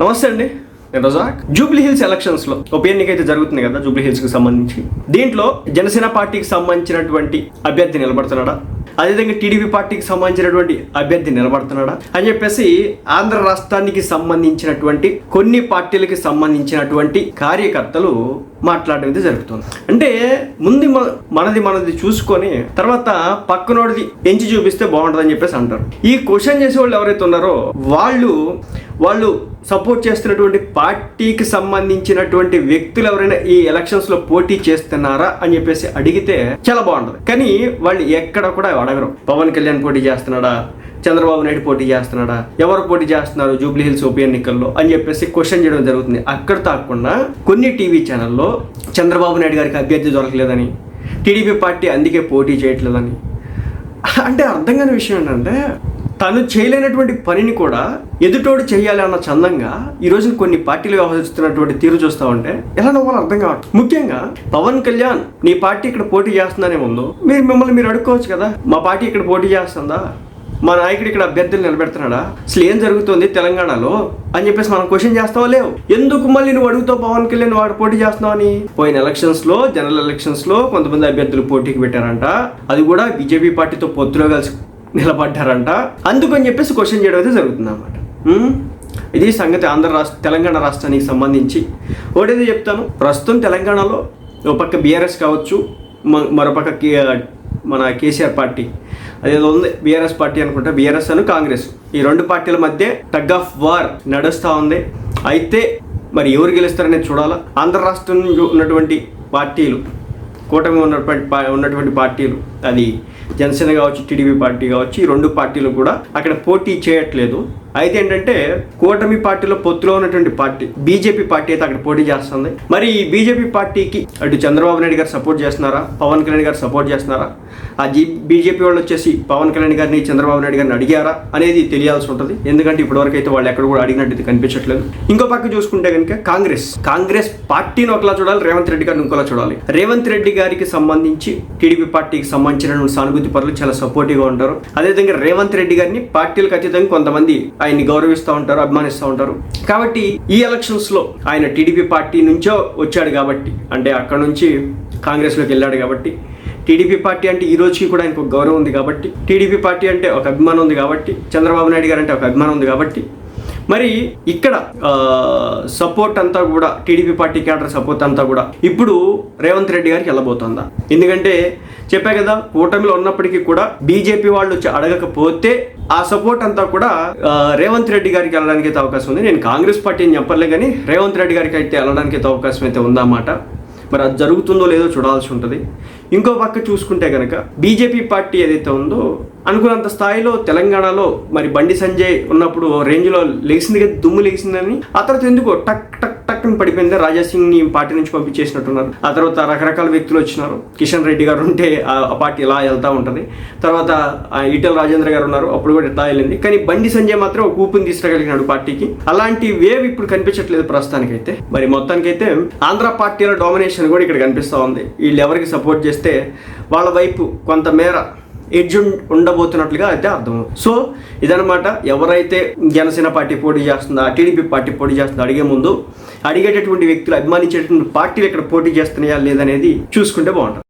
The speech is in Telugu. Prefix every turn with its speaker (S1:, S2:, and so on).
S1: నమస్తే అండి. నేను రజాక్ జూబ్లీ హిల్స్ ఎలక్షన్స్లో ఉప ఎన్నిక అయితే జరుగుతుంది కదా జూబ్లీ హిల్స్కి సంబంధించి. దీంట్లో జనసేన పార్టీకి సంబంధించినటువంటి అభ్యర్థి నిలబడుతున్నాడా? అదేవిధంగా టీడీపీ పార్టీకి సంబంధించినటువంటి అభ్యర్థి నిలబడుతున్నాడా? అని చెప్పేసి ఆంధ్ర రాష్ట్రానికి సంబంధించినటువంటి కొన్ని పార్టీలకి సంబంధించినటువంటి కార్యకర్తలు మాట్లాడడం అయితే జరుగుతుంది. అంటే ముందు మనది మనది చూసుకొని తర్వాత పక్కనోడిది ఎంచి చూపిస్తే బాగుంటుందని చెప్పేసి అంటారు. ఈ క్వశ్చన్ చేసే వాళ్ళు ఎవరైతే ఉన్నారో వాళ్ళు వాళ్ళు సపోర్ట్ చేస్తున్నటువంటి పార్టీకి సంబంధించినటువంటి వ్యక్తులు ఎవరైనా ఈ ఎలక్షన్స్లో పోటీ చేస్తున్నారా అని చెప్పేసి అడిగితే చాలా బాగుంటుంది. కానీ వాళ్ళు ఎక్కడ కూడా అడగరు. పవన్ కళ్యాణ్ పోటీ చేస్తున్నాడా? చంద్రబాబు నాయుడు పోటీ చేస్తున్నాడా? ఎవరు పోటీ చేస్తున్నారు జూబ్లీ హిల్స్ ఉప ఎన్నికల్లో? అని చెప్పేసి క్వశ్చన్ చేయడం జరుగుతుంది. అక్కడ తాకుండా కొన్ని టీవీ ఛానల్లో చంద్రబాబు నాయుడు గారికి అభ్యర్థి దొరకలేదని టీడీపీ పార్టీ అందుకే పోటీ చేయట్లేదని. అంటే అర్థం కాని విషయం ఏంటంటే తను చేయలేనటువంటి పనిని కూడా ఎదుటోడు చేయాలి అన్న చందంగా ఈ రోజున కొన్ని పార్టీలు వ్యవహరిస్తున్నటువంటి తీరు చూస్తా ఉంటే ఎలా నవ్వాలో అర్థం కావట్లేదు ముఖ్యంగా పవన్ కళ్యాణ్ నీ పార్టీ ఇక్కడ పోటీ చేస్తుందనే ముందు మీరు మిమ్మల్ని మీరు అడుక్కోవచ్చు కదా. మా పార్టీ ఇక్కడ పోటీ చేస్తుందా? మా నాయకుడు ఇక్కడ అభ్యర్థులు నిలబెడుతున్నాడా? అసలు ఏం జరుగుతుంది తెలంగాణలో? అని చెప్పేసి మనం క్వశ్చన్ చేస్తావా లేవు? ఎందుకు మళ్ళీ నువ్వు అడుగుతావు పవన్ కళ్యాణ్ వాడు పోటీ చేస్తున్నావు అని? పోయిన ఎలక్షన్స్లో జనరల్ ఎలక్షన్స్లో కొంతమంది అభ్యర్థులు పోటీకి పెట్టారంట. అది కూడా బీజేపీ పార్టీతో పొత్తులో కలిసి నిలబడ్డారంట. అందుకని చెప్పేసి క్వశ్చన్ చేయడం అయితే జరుగుతుంది అన్నమాట ఇది సంగతి ఆంధ్ర రాష్ట్ర తెలంగాణ రాష్ట్రానికి సంబంధించి. ఒకటేది చెప్తాను. ప్రస్తుతం తెలంగాణలో ఒక పక్క బీఆర్ఎస్ కావచ్చు మ- మరోపక్క మన కేసీఆర్ పార్టీ. అదేదో ఉంది బీఆర్ఎస్ పార్టీ అనుకుంటా బీఆర్ఎస్ అను కాంగ్రెస్. ఈ రెండు పార్టీల మధ్య టగ్ ఆఫ్ వార్ నడుస్తూ ఉంది. అయితే మరి ఎవరు గెలుస్తారనేది చూడాలా? ఆంధ్ర రాష్ట్రం ఉన్నటువంటి పార్టీలు కూటమి ఉన్నటువంటి ఉన్నటువంటి పార్టీలు అది జనసేన కావచ్చు టీడీపీ పార్టీ కావచ్చు ఈ రెండు పార్టీలు కూడా అక్కడ పోటీ చేయట్లేదు. అయితే ఏంటంటే కూటమి పార్టీలో పొత్తులో ఉన్నటువంటి పార్టీ బీజేపీ పార్టీ అయితే అక్కడ పోటీ చేస్తుంది. మరి ఈ బీజేపీ పార్టీకి అటు చంద్రబాబు నాయుడు గారు సపోర్ట్ చేస్తున్నారా? పవన్ కళ్యాణ్ గారు సపోర్ట్ చేస్తున్నారా? ఆ జీ బీజేపీ వాళ్ళు వచ్చేసి పవన్ కళ్యాణ్ గారిని చంద్రబాబు నాయుడు గారిని అడిగారా? అనేది తెలియాల్సి ఉంటుంది. ఎందుకంటే ఇప్పటివరకు అయితే వాళ్ళు ఎక్కడ కూడా అడిగినట్టు కనిపించట్లేదు. ఇంకో పక్క చూసుకుంటే కనుక కాంగ్రెస్ కాంగ్రెస్ పార్టీని ఒకలా చూడాలి రేవంత్ రెడ్డి గారిని ఇంకోలా చూడాలి. రేవంత్ రెడ్డి గారికి సంబంధించి టీడీపీ పార్టీకి సంబంధించిన సానుభూతి పరులు చాలా సపోర్టివ్గా ఉంటారు. అదేవిధంగా రేవంత్ రెడ్డి గారిని పార్టీలకు అతీతంగా కొంతమంది ఆయన్ని గౌరవిస్తూ ఉంటారు అభిమానిస్తూ ఉంటారు. కాబట్టి ఈ ఎలక్షన్స్లో ఆయన టీడీపీ పార్టీ నుంచో వచ్చాడు కాబట్టి అంటే అక్కడ నుంచి కాంగ్రెస్లోకి వెళ్ళాడు కాబట్టి టీడీపీ పార్టీ అంటే ఈ రోజుకి కూడా ఆయనకు ఒక గౌరవం ఉంది కాబట్టి టీడీపీ పార్టీ అంటే ఒక అభిమానం ఉంది కాబట్టి చంద్రబాబు నాయుడు గారు అంటే ఒక అభిమానం ఉంది కాబట్టి మరి ఇక్కడ సపోర్ట్ అంతా కూడా టీడీపీ పార్టీ క్యాడర్ సపోర్ట్ అంతా కూడా ఇప్పుడు రేవంత్ రెడ్డి గారికి వెళ్ళబోతుందా? ఎందుకంటే చెప్పా కదా కూటమిలో ఉన్నప్పటికీ కూడా బీజేపీ వాళ్ళు వచ్చి అడగకపోతే ఆ సపోర్ట్ అంతా కూడా రేవంత్ రెడ్డి గారికి వెళ్ళడానికి అయితే అవకాశం ఉంది. నేను కాంగ్రెస్ పార్టీ అని చెప్పలే కానీ రేవంత్ రెడ్డి గారికి అయితే వెళ్ళడానికి అయితే అవకాశం అయితే ఉందన్నమాట. మరి అది జరుగుతుందో లేదో చూడాల్సి ఉంటుంది. ఇంకో పక్క చూసుకుంటే కనుక బీజేపీ పార్టీ ఏదైతే ఉందో అనుకున్నంత స్థాయిలో తెలంగాణలో మరి బండి సంజయ్ ఉన్నప్పుడు రేంజ్లో లేచింది కదా దుమ్ము లేచిందని ఆ తర్వాత ఎందుకో టక్ టక్ టక్ పడిపోయింది. రాజాసింగ్ని పార్టీ నుంచి పంపించేసినట్టున్నారు. ఆ తర్వాత రకరకాల వ్యక్తులు వచ్చినారు. కిషన్ రెడ్డి గారు ఉంటే ఆ పార్టీ ఇలా వెళ్తూ ఉంటుంది. తర్వాత ఈటల రాజేంద్ర గారు ఉన్నారు. అప్పుడు కూడా ఇట్లా వెళ్ళింది. కానీ బండి సంజయ్ మాత్రం ఒక ఊపిని తీసుకురగలిగినాడు పార్టీకి. అలాంటి వేవ్ ఇప్పుడు కనిపించట్లేదు ప్రస్తుతానికైతే. మరి మొత్తానికైతే ఆంధ్ర పార్టీల డామినేషన్ కూడా ఇక్కడ కనిపిస్తూ ఉంది. వీళ్ళు ఎవరికి సపోర్ట్ చేస్తే వాళ్ళ వైపు కొంతమేర ఎడ్జ్ ఉండబోతున్నట్లుగా అయితే అర్థం. సో ఇదనమాట ఎవరైతే జనసేన పార్టీ పోటీ చేస్తుందా టీడీపీ పార్టీ పోటీ చేస్తుందా అడిగే ముందు అడిగేటటువంటి వ్యక్తులు అభిమానించేటటువంటి పార్టీలు ఇక్కడ పోటీ చేస్తున్నాయా లేదనేది చూసుకుంటే బాగుంటుంది.